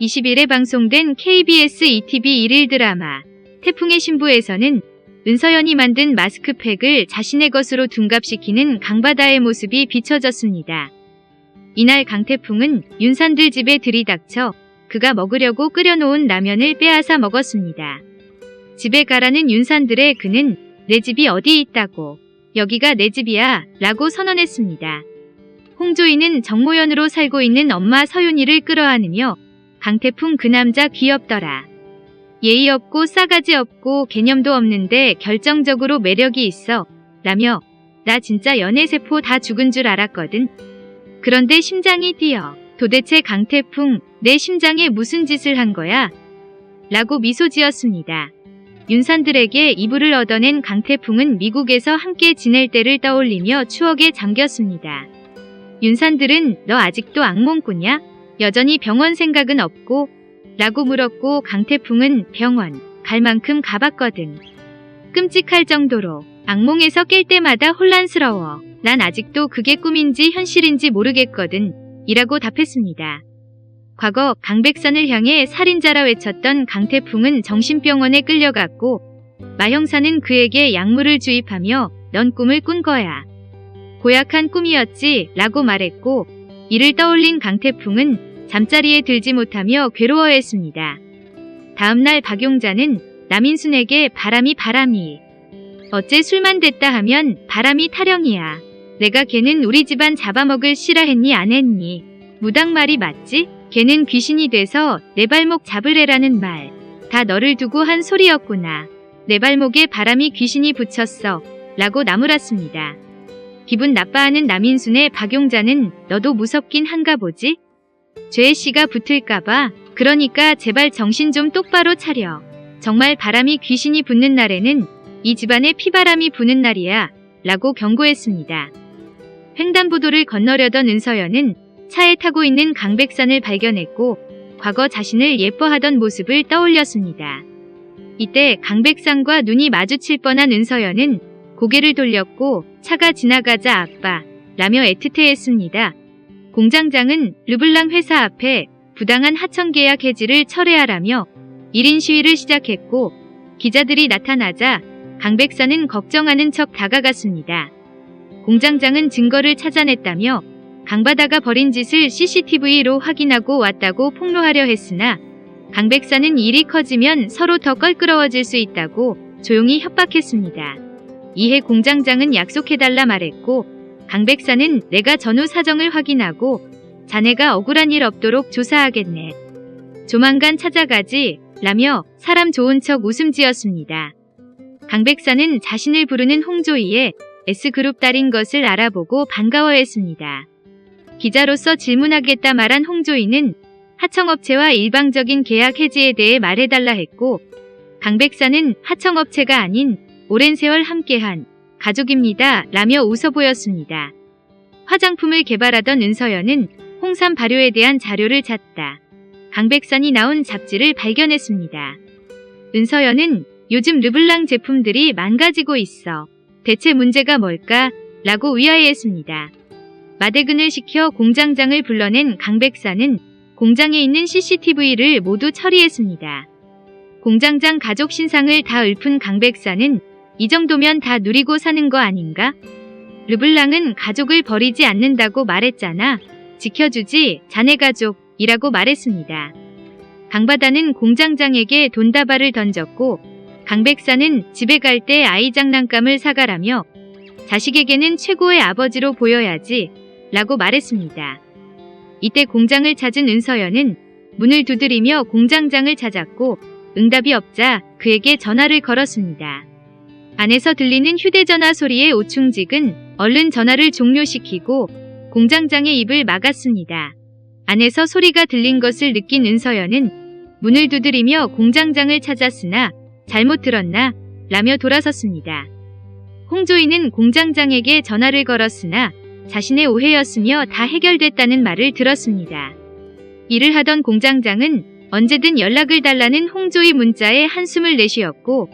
20일에 방송된 KBS ETV 일일 드라마 태풍의 신부에서는 은서연이 만든 마스크팩을 자신의 것으로 둔갑시키는 강바다의 모습이 비춰졌습니다. 이날 강태풍은 윤산들 집에 들이닥쳐 그가 먹으려고 끓여놓은 라면을 빼앗아 먹었습니다. 집에 가라는 윤산들의 그는 내 집이 어디 있다고 여기가 내 집이야 라고 선언했습니다. 홍조이는 정모연으로 살고 있는 엄마 서윤이를 끌어안으며 강태풍 그 남자 귀엽더라. 예의 없고 싸가지 없고 개념도 없는데 결정적으로 매력이 있어 라며 나 진짜 연애세포 다 죽은 줄 알았거든. 그런데 심장이 뛰어. 도대체 강태풍 내 심장에 무슨 짓을 한 거야? 라고 미소 지었습니다. 윤산들에게 이불을 얻어낸 강태풍은 미국에서 함께 지낼 때를 떠올리며 추억에 잠겼습니다. 윤산들은 너 아직도 악몽꾸냐? 여전히 병원 생각은 없고? 라고 물었고 강태풍은 병원 갈 만큼 가봤거든. 끔찍할 정도로 악몽에서 깰 때마다 혼란스러워. 난 아직도 그게 꿈인지 현실인지 모르겠거든. 이라고 답했습니다. 과거 강백산을 향해 살인자라 외쳤던 강태풍은 정신병원에 끌려갔고 마형사는 그에게 약물을 주입하며 넌 꿈을 꾼 거야. 고약한 꿈이었지 라고 말했고 이를 떠올린 강태풍은 잠자리에 들지 못하며 괴로워했습니다. 다음날 박용자는 남인순에게 바람이 바람이 어째 술만 됐다 하면 바람이 타령이야. 내가 걔는 우리 집안 잡아먹을 시라 했니 안 했니? 무당말이 맞지? 걔는 귀신이 돼서 내 발목 잡으래라는 말. 다 너를 두고 한 소리였구나. 내 발목에 바람이 귀신이 붙였어. 라고 나무랐습니다. 기분 나빠하는 남인순의 박용자는 너도 무섭긴 한가 보지? 죄의 씨가 붙을까봐. 그러니까 제발 정신 좀 똑바로 차려. 정말 바람이 귀신이 붙는 날에는 이 집안에 피바람이 부는 날이야. 라고 경고했습니다. 횡단보도를 건너려던 은서연은 차에 타고 있는 강백산을 발견했고 과거 자신을 예뻐하던 모습을 떠올렸습니다. 이때 강백산과 눈이 마주칠 뻔한 은서연은 고개를 돌렸고 차가 지나가자 아빠 라며 애틋해했습니다. 공장장은 르블랑 회사 앞에 부당한 하청 계약 해지를 철회하라며 1인 시위를 시작했고 기자들이 나타나자 강백산은 걱정하는 척 다가갔습니다. 공장장은 증거를 찾아냈다며 강바다가 벌인 짓을 CCTV로 확인하고 왔다고 폭로하려 했으나 강백산은 일이 커지면 서로 더 껄끄러워질 수 있다고 조용히 협박했습니다. 이해 공장장은 약속해달라 말했고 강백산은 내가 전후 사정을 확인하고 자네가 억울한 일 없도록 조사하겠네. 조만간 찾아가지 라며 사람 좋은 척 웃음 지었습니다. 강백산은 자신을 부르는 홍조이의 S그룹 딸인 것을 알아보고 반가워했습니다. 기자로서 질문하겠다 말한 홍조이는 하청업체와 일방적인 계약 해지에 대해 말해달라 했고 강백산은 하청업체가 아닌 오랜 세월 함께한 가족입니다 라며 웃어 보였습니다. 화장품을 개발하던 은서연은 홍삼 발효에 대한 자료를 찾다. 강백산이 나온 잡지를 발견했습니다. 은서연은 요즘 르블랑 제품들이 망가지고 있어. 대체 문제가 뭘까? 라고 의아해했습니다. 마대근을 시켜 공장장을 불러낸 강백산은 공장에 있는 CCTV를 모두 처리했습니다. 공장장 가족 신상을 다 읊은 강백산은 이 정도면 다 누리고 사는 거 아닌가? 르블랑은 가족을 버리지 않는다고 말했잖아. 지켜주지, 자네 가족이라고 말했습니다. 강바다는 공장장에게 돈다발을 던졌고 강백산은 집에 갈 때 아이 장난감을 사가라며 자식에게는 최고의 아버지로 보여야지 라고 말했습니다. 이때 공장을 찾은 은서연은 문을 두드리며 공장장을 찾았고 응답이 없자 그에게 전화를 걸었습니다. 안에서 들리는 휴대전화 소리의 오충직은 얼른 전화를 종료시키고 공장장의 입을 막았습니다. 안에서 소리가 들린 것을 느낀 은서연은 문을 두드리며 공장장을 찾았으나 잘못 들었나? 라며 돌아섰습니다. 홍조이는 공장장에게 전화를 걸었으나 자신의 오해였으며 다 해결됐다는 말을 들었습니다. 일을 하던 공장장은 언제든 연락을 달라는 홍조이 문자에 한숨을 내쉬었고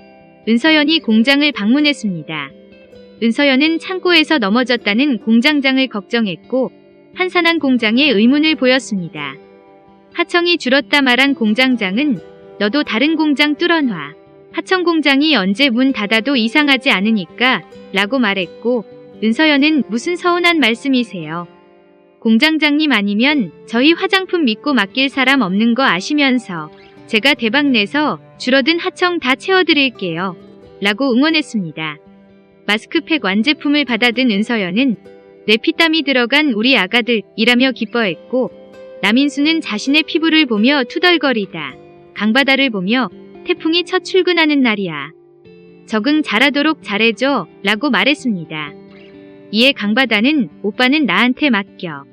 은서연이 공장을 방문했습니다. 은서연은 창고에서 넘어졌다는 공장장을 걱정했고 한산한 공장에 의문을 보였습니다. 하청이 줄었다 말한 공장장은 너도 다른 공장 뚫어놔. 하청 공장이 언제 문 닫아도 이상하지 않으니까 라고 말했고 은서연은 무슨 서운한 말씀이세요. 공장장님 아니면 저희 화장품 믿고 맡길 사람 없는 거 아시면서 제가 대박 내서 줄어든 하청 다 채워드릴게요. 라고 응원했습니다. 마스크팩 완제품을 받아든 은서연은 내 피땀이 들어간 우리 아가들이라며 기뻐했고 남인수는 자신의 피부를 보며 투덜거리다. 강바다를 보며 태풍이 첫 출근하는 날이야. 적응 잘하도록 잘해줘 라고 말했습니다. 이에 강바다는 오빠는 나한테 맡겨.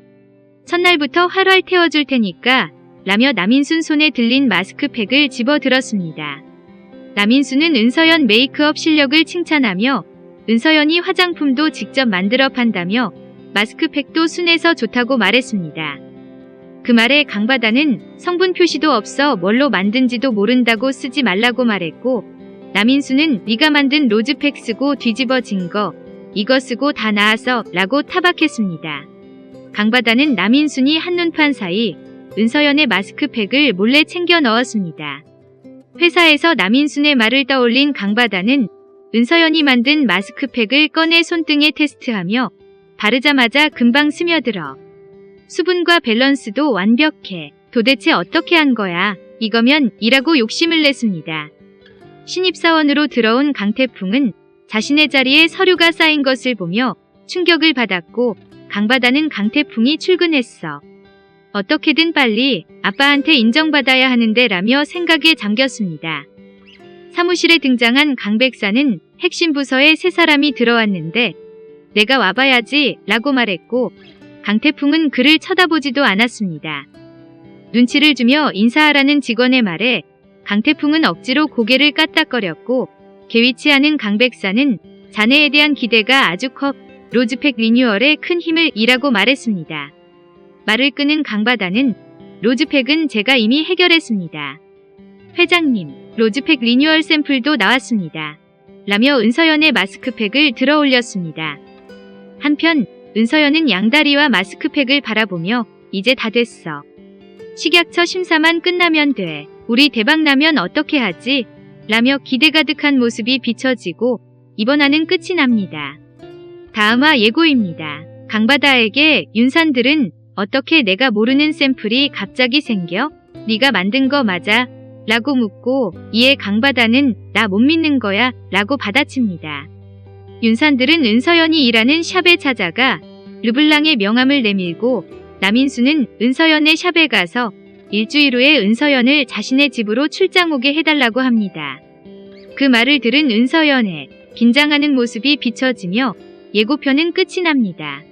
첫날부터 활활 태워줄 테니까 라며 남인순 손에 들린 마스크팩을 집어 들었습니다. 남인수는 은서연 메이크업 실력을 칭찬하며 은서연이 화장품도 직접 만들어 판다며 마스크팩도 순해서 좋다고 말했습니다. 그 말에 강바다는 성분 표시도 없어 뭘로 만든지도 모른다고 쓰지 말라고 말했고 남인수는 네가 만든 로즈팩 쓰고 뒤집어진 거 이거 쓰고 다 나아서 라고 타박했습니다. 강바다는 남인순이 한눈판 사이 은서연의 마스크팩을 몰래 챙겨 넣었습니다. 회사에서 남인순의 말을 떠올린 강바다는 은서연이 만든 마스크팩을 꺼내 손등에 테스트하며 바르자마자 금방 스며들어. 수분과 밸런스도 완벽해. 도대체 어떻게 한 거야? 이거면 이라고 욕심을 냈습니다. 신입사원으로 들어온 강태풍은 자신의 자리에 서류가 쌓인 것을 보며 충격을 받았고 강바다는 강태풍이 출근했어. 어떻게든 빨리 아빠한테 인정받아야 하는데 라며 생각에 잠겼습니다. 사무실에 등장한 강 백사는 핵심 부서에 세 사람이 들어왔는데 내가 와봐야지 라고 말했고 강태풍은 그를 쳐다보지도 않았습니다. 눈치를 주며 인사하라는 직원의 말에 강태풍은 억지로 고개를 까딱거렸고 개위치하는 강백사는 자네에 대한 기대가 아주 커 로즈팩 리뉴얼에 큰 힘을 이라고 말했습니다. 말을 끄는 강바다는 로즈팩은 제가 이미 해결했습니다. 회장님, 로즈팩 리뉴얼 샘플도 나왔습니다. 라며 은서연의 마스크팩을 들어 올렸습니다. 한편 은서연은 양다리와 마스크팩을 바라보며 이제 다 됐어. 식약처 심사만 끝나면 돼. 우리 대박 나면 어떻게 하지? 라며 기대 가득한 모습이 비춰지고 이번화는 끝이 납니다. 다음화 예고입니다. 강바다에게 윤산들은 어떻게 내가 모르는 샘플이 갑자기 생겨? 네가 만든 거 맞아? 라고 묻고 이에 강바다는 나 못 믿는 거야 라고 받아칩니다. 윤산들은 은서연이 일하는 샵에 찾아가 르블랑의 명함을 내밀고 남인수는 은서연의 샵에 가서 일주일 후에 은서연을 자신의 집으로 출장 오게 해달라고 합니다. 그 말을 들은 은서연의 긴장하는 모습이 비춰지며 예고편은 끝이 납니다.